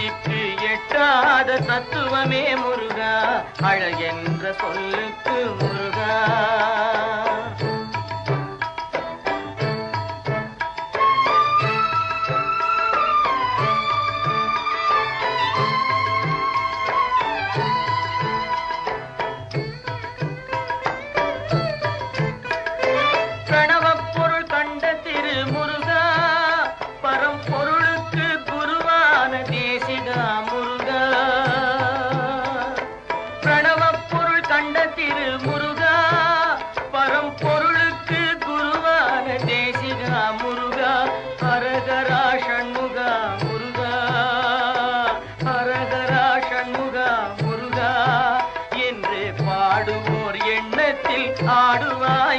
சக்திக்கு எட்டாத தத்துவமே முருகா. அழகென்ற சொல்லுக்கு முருகா. பொருள் கண்ட திரு முருகா பரம்பொருளுக்கு குருவான தேசிகா முருகா ஹரகரா சண்முகா முருகா ஹரகரா சண்முகா முருகா. என்று பாடுவோர் எண்ணத்தில் ஆடுவார்.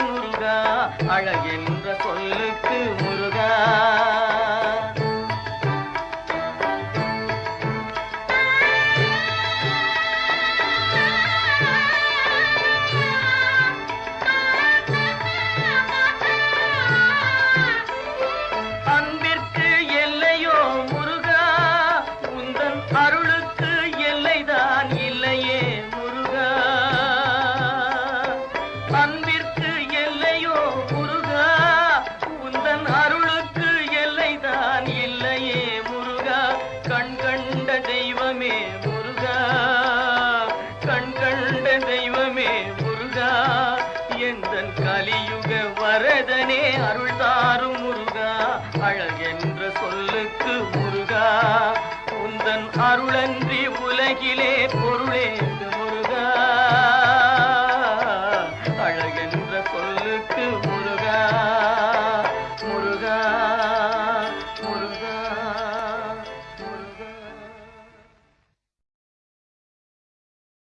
அழகென்ற சொல்லுக்கு முருகா உந்தன் அருளன்றி உலகிலே பொருளே முருகா. அழகென்ற சொல்லுக்கு முருகா